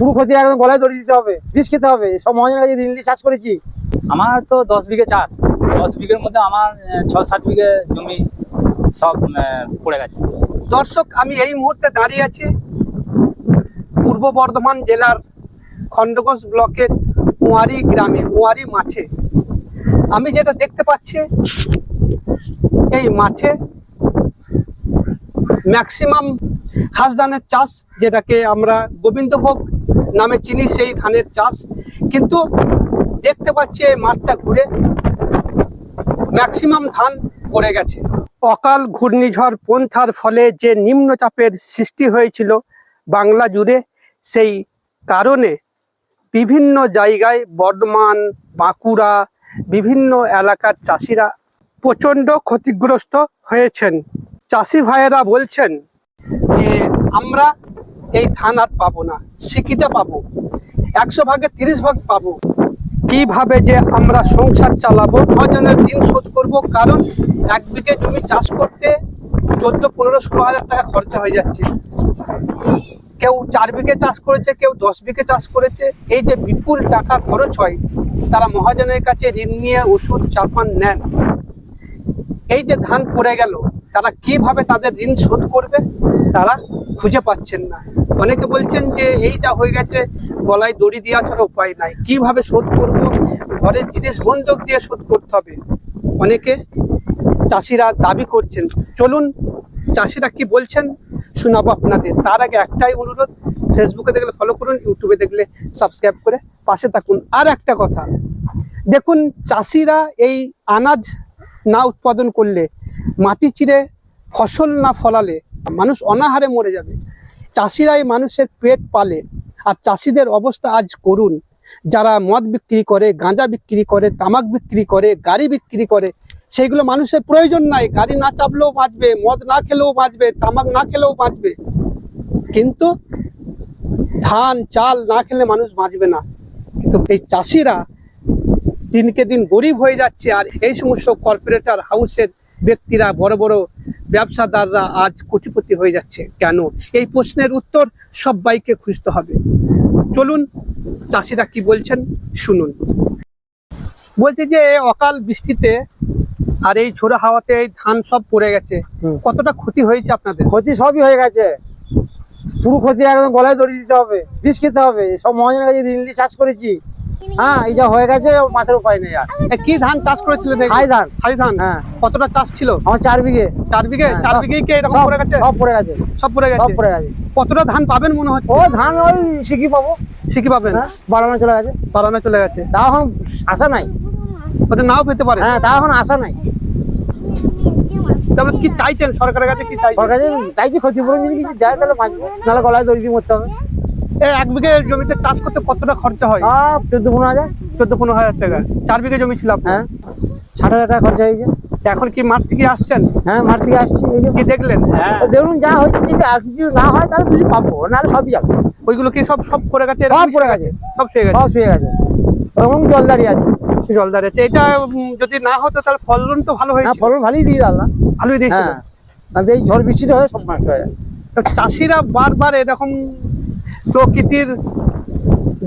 পুরো ক্ষতি একদম গলায় দড়ি দিতে হবে বিষ খেতে হবে। সব মহাজনের কাছে ঋণ চাষ করেছি। আমার তো দশ বিঘে চাষ। দশ বিঘের মধ্যে আমার ছ সাত বিঘে জমি সব পড়ে গেছে। দর্শক আমি এই মুহূর্তে দাঁড়িয়ে আছি পূর্ব বর্ধমান জেলার খণ্ডঘোষ ব্লকের কুয়ারি গ্রামে কুয়ারি মাঠে। আমি যেটা দেখতে পাচ্ছি এই মাঠে ম্যাক্সিমাম খাস ধানের চাষ যেটাকে আমরা গোবিন্দভোগ নামে চিনি সেই ধানের চাষ। কিন্তু দেখতে পাচ্ছি এই মাঠটা ঘুরে ম্যাক্সিমাম ধান পড়ে গেছে। অকাল ঘূর্ণিঝড়, পন্থার ফলে যে নিম্নচাপের সৃষ্টি হয়েছিল বাংলা জুড়ে, সেই কারণে বিভিন্ন জায়গায় বর্ধমান, বাঁকুড়া, বিভিন্ন এলাকার চাষিরা প্রচণ্ড ক্ষতিগ্রস্ত হয়েছেন। চাষি ভাইয়েরা বলছেন যে, আমরা এই ধান আর পাবো না, সিকিটা পাবো, একশো ভাগে তিরিশ ভাগ পাবো। কীভাবে যে আমরা সংসার চালাবো মহাজনের দিন শোধ করব, কারণ এক বিঘে জমি চাষ করতে চোদ্দ, পনেরো, ষোলো হাজার টাকা খরচা হয়ে যাচ্ছে। কেউ চার বিঘে চাষ করেছে, কেউ দশ বিঘে চাষ করেছে, এই যে বিপুল টাকা খরচ হয়, তারা মহাজনের কাছে ঋণ নিয়ে ওষুধ চাপান নেন। এই যে ধান পড়ে গেল, তারা কীভাবে তাদের ঋণ শোধ করবে, তারা খুঁজে পাচ্ছেন না। অনেকে বলছেন যে এইটা হয়ে গেছে, গলায় দড়ি দেওয়া ছাড়া উপায় নাই। কীভাবে শোধ করব? ঘরের জিনিস বন্ধক দিয়ে শোধ করতে হবে। অনেকে চাষিরা দাবি করছেন, চলুন চাষিরা কি বলছেন শোনাবো আপনাদের। তার আগে একটাই অনুরোধ, ফেসবুকে দেখলে ফলো করুন, ইউটিউবে দেখলে সাবস্ক্রাইব করে পাশে থাকুন। আর একটা কথা, দেখুন চাষিরা এই আনাজ না উৎপাদন করলে, মাটি চিরে ফসল না ফলালে, মানুষ অনাহারে মরে যাবে। চাষিরাই মানুষের পেট পালে আর চাষিদের অবস্থা আজ করুন যারা মদ বিক্রি করে, গাঁজা বিক্রি করে, তামাক বিক্রি করে, গাড়ি বিক্রি করে সেইগুলো মানুষের প্রয়োজন নাই। গাড়ি না চাপলেও বাঁচবে, মদ না খেলেও বাঁচবে, তামাক না খেলেও বাঁচবে। কিন্তু ধান, চাল না খেলে মানুষ বাঁচবে না। কিন্তু এই চাষিরা দিনকে দিন গরিব হয়ে যাচ্ছে আর এই সমস্ত কর্পোরেটর হাউসের ব্যক্তিরা বড় বড় ব্যবসাদাররা আজ কোটিপতি হয়ে যাচ্ছে। কেন? এই প্রশ্নের উত্তর সবাইকে খুঁজতে হবে। চলুন চাষিরা কি বলছেন শুনুন। বলছে যে অকাল বৃষ্টিতে আর এই ঝোড়ো হাওয়াতে এই ধান সব পড়ে গেছে। কতটা ক্ষতি হয়েছে আপনাদের? ক্ষতি সবই হয়ে গেছে। পুরো ক্ষতি একদম গলায় দড়ি দিতে হবে বিষ খেতে হবে। সব মহাজনের কাছে ঋণ চাষ করেছি। হ্যাঁ এই যা হয়ে গেছে মাছের উপায় নেই আর। এ, কি ধান চাষ? খাই ধান। ধান? হ্যাঁ। কতটা চাষ ছিল? আমার চার বিঘে। চার বিঘে? হ্যাঁ, চার সব- বিঘে কি এরকম সব পড়ে গেছে? সব পড়ে গেছে। সব পড়ে সব গেছে পড়ে গেছে। কতটা ধান পাবেন মনে হচ্ছে? ও ধান ওই শিখি পাবো। শিখি পাবেন? হ্যাঁ বাড়ানো চলে গেছে। পালানো চলে গেছে। তাও এখন আশা নাই। ওটা নাও পেতে পারে? হ্যাঁ তাও এখন আশা নাই। তাহলে কি চাইছেন? সরকারের কাছে কি চাইছেন? সরকার যদি চাইছি ক্ষতিপূরণ যদি কিছু দেয় তাহলে বাঁচবো। নাহলে গলায় দড়ি দিয়ে মরতে হবে। এক বিঘে জমিতে চাষ করতে কতটা খরচা হয়? চোদ্দ পনেরো হাজার। চোদ্দ পনেরো হাজার টাকা। চার বিঘে জমি ছিল হ্যাঁ। ষাট হাজার টাকা খরচা হয়েছে। এখন কি মাঠ থেকে আসছেন? হ্যাঁ মাঠ থেকে আসছি এই কি দেখলেন? হ্যাঁ। দেখুন যা হয়েছে যদি আর কিছু না হয় তাহলে কিছু পাবো নাহলে সবই যাবে। ওইগুলো কি সব সব পড়ে গেছে? সব পড়ে গেছে। সব শুয়ে গেছে? সব শুয়ে গেছে। এবং জল দাঁড়িয়ে আছে। জল দাঁড়িয়েছে এটা যদি না হতো তাহলে ফলন তো ভালো হ্যাঁ হয়েছে। ফলন ভালোই দিয়ে আল্লাহ। ভালোই দিয়েছিল হ্যাঁ। এই ঝড় বৃষ্টিটা হয়ে সব নষ্ট হয়ে যায় চাষিরা বারবার এরকম প্রকৃতির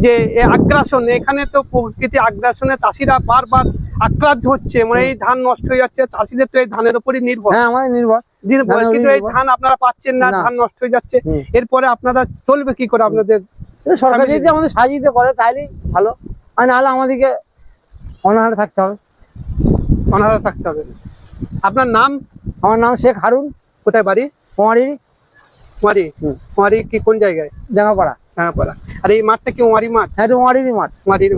যে আগ্রাসন এখানে তো প্রকৃতি আগ্রাসনে চাষিরা বারবার আক্রান্ত হচ্ছে। মানে এই ধান নষ্ট হয়ে যাচ্ছে চাষিদের তো এই ধানের উপরই নির্ভর। হ্যাঁ আমাদের নির্ভর। কিন্তু এই ধান আপনারা পাচ্ছেন না না। ধান নষ্ট হয়ে যাচ্ছে। এরপরে আপনারা চলবে কি করে আপনাদের? সরকার যদি আমাদের সাহায্য দিতে পারে তাহলেই ভালো। আর নাহলে আমাদেরকে অনাহারে থাকতে হবে। অনাহারে থাকতে হবে। আপনার নাম? আমার নাম শেখ হারুন। কোথায় বাড়ি? কুমারী কুমারি হুম। কুমারি কি কোন জায়গায়? ডাঙ্গাপাড়া ডাঙাপাড়া। আর এই মাঠটা কি ওয়ারি মাঠ? হ্যাঁ মাঠ।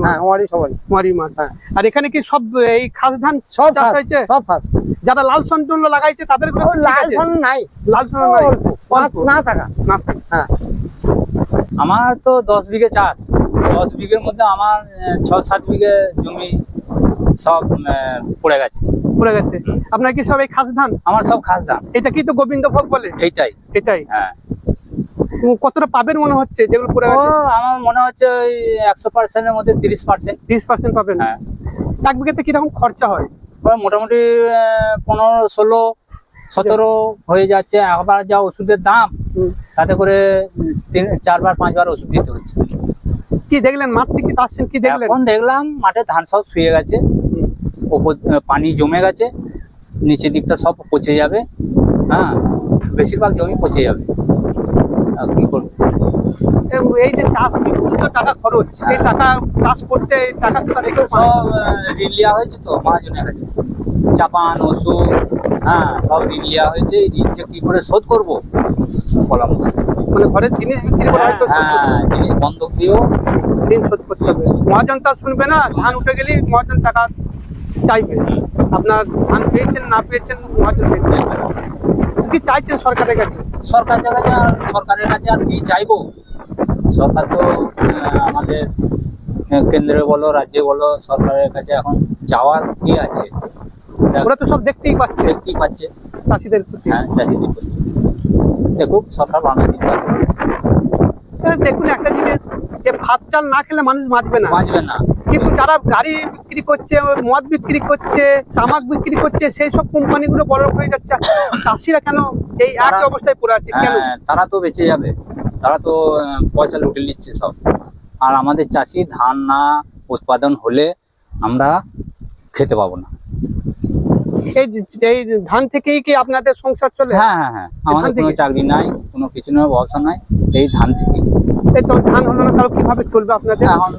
হ্যাঁ মাঠ হ্যাঁ। আর এখানে কি সব এই খাস ধান সব চাষ হয়েছে? সব ফার্স্ট যারা লাল সন্টন লাগাইছে তাদের ঠিক লাল। সন নাই। লাল নাই। না থাকা। না হ্যাঁ। আমার তো দশ বিঘে চাষ। দশ বিঘের মধ্যে আমার ছ সাত বিঘে জমি সব পড়ে গেছে। পড়ে গেছে। আপনার কি সব এই খাস ধান? আমার সব খাস দাম এটা কি তো গোবিন্দভোগ বলে? এইটাই। এটাই। হ্যাঁ। কতটা পাবেন মনে হচ্ছে যেগুলো গেছে? আমার মনে হচ্ছে ওই একশো পার্সেন্টের মধ্যে তিরিশ পার্সেন্ট তিরিশ পার্সেন্ট পাবেন। হ্যাঁ। এক বিঘাতে কীরকম খরচা হয়? মোটামুটি পনেরো ষোলো সতেরো হয়ে যাচ্ছে। আবার যা ওষুধের দাম তাতে করে তিন চারবার পাঁচবার ওষুধ দিতে হচ্ছে। কি দেখলেন? মাঠ থেকে আসছেন কি দেখলেন? দেখলাম মাঠে ধান সব শুয়ে গেছে। পানি জমে গেছে নিচের দিকটা সব পচে যাবে হ্যাঁ বেশিরভাগ জমি পচে যাবে। আর কি করব? এই যে চাষ বিপুল তো টাকা খরচ এই টাকা চাষ করতে টাকা থেকে সব ঋণ লিয়া হয়েছে তো মহাজনের কাছে। চাপান ওষুধ হ্যাঁ সব ঋণ লিয়া হয়েছে। এই ঋণকে কি করে শোধ করব? বলা মুশকিল। মানে ঘরের জিনিস বিক্রি করে হয়তো হ্যাঁ জিনিস বন্ধক দিয়েও ঋণ শোধ করতে হবে। মহাজন তো আর শুনবে না ধান উঠে গেলেই মহাজন টাকা চাইবে? আপনার ধান পেয়েছেন না পেয়েছেন দেখবে কি চাইছেন সরকারের কাছে? সরকার কাছে আর সরকারের কাছে আর কি চাইব? সরকার তো আমাদের কেন্দ্রে বলো রাজ্যে বলো সরকারের কাছে এখন যাওয়ার কি আছে? ওরা তো সব দেখতেই পাচ্ছে। দেখতেই পাচ্ছে। চাষিদের প্রতি। হ্যাঁ চাষিদের প্রতি। দেখুক সরকার ভালো চিন্তা। দেখুন একটা জিনিস যে ভাত চাল না খেলে মানুষ বাঁচবে না। বাঁচবে না। কিন্তু যারা গাড়ি বিক্রি করছে মদ বিক্রি করছে তামাক বিক্রি করছে সেই সব কোম্পানিগুলো বড় হয়ে যাচ্ছে। চাষিরা কেন এই এক তারা- অবস্থায় পড়ে আছে? কেন? হ্যাঁ, তারা তো বেঁচে যাবে। তারা তো পয়সা লুটে নিচ্ছে সব। আর আমাদের চাষি ধান না উৎপাদন হলে আমরা খেতে পাবো না। এই ধান থেকেই কি আপনাদের সংসার চলে? হ্যাঁ হ্যাঁ হ্যাঁ। আমাদের? কোনো চাকরি নাই কোনো কিছু নয় ব্যবসা নাই এই ধান থেকে এই তো ধান হলো না তাহলে কীভাবে চলবে আপনাদের? এখন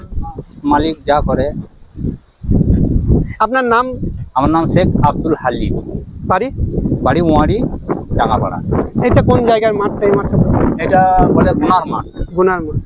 মালিক যা করে। আপনার নাম? আমার নাম শেখ আব্দুল হালিম। বাড়ি? বাড়ি ওয়ারি ডাঙ্গাপাড়া এটা কোন জায়গার মাঠটা এই মাঠটা এটা বলে গুনার মাঠ। গুনার মাঠ।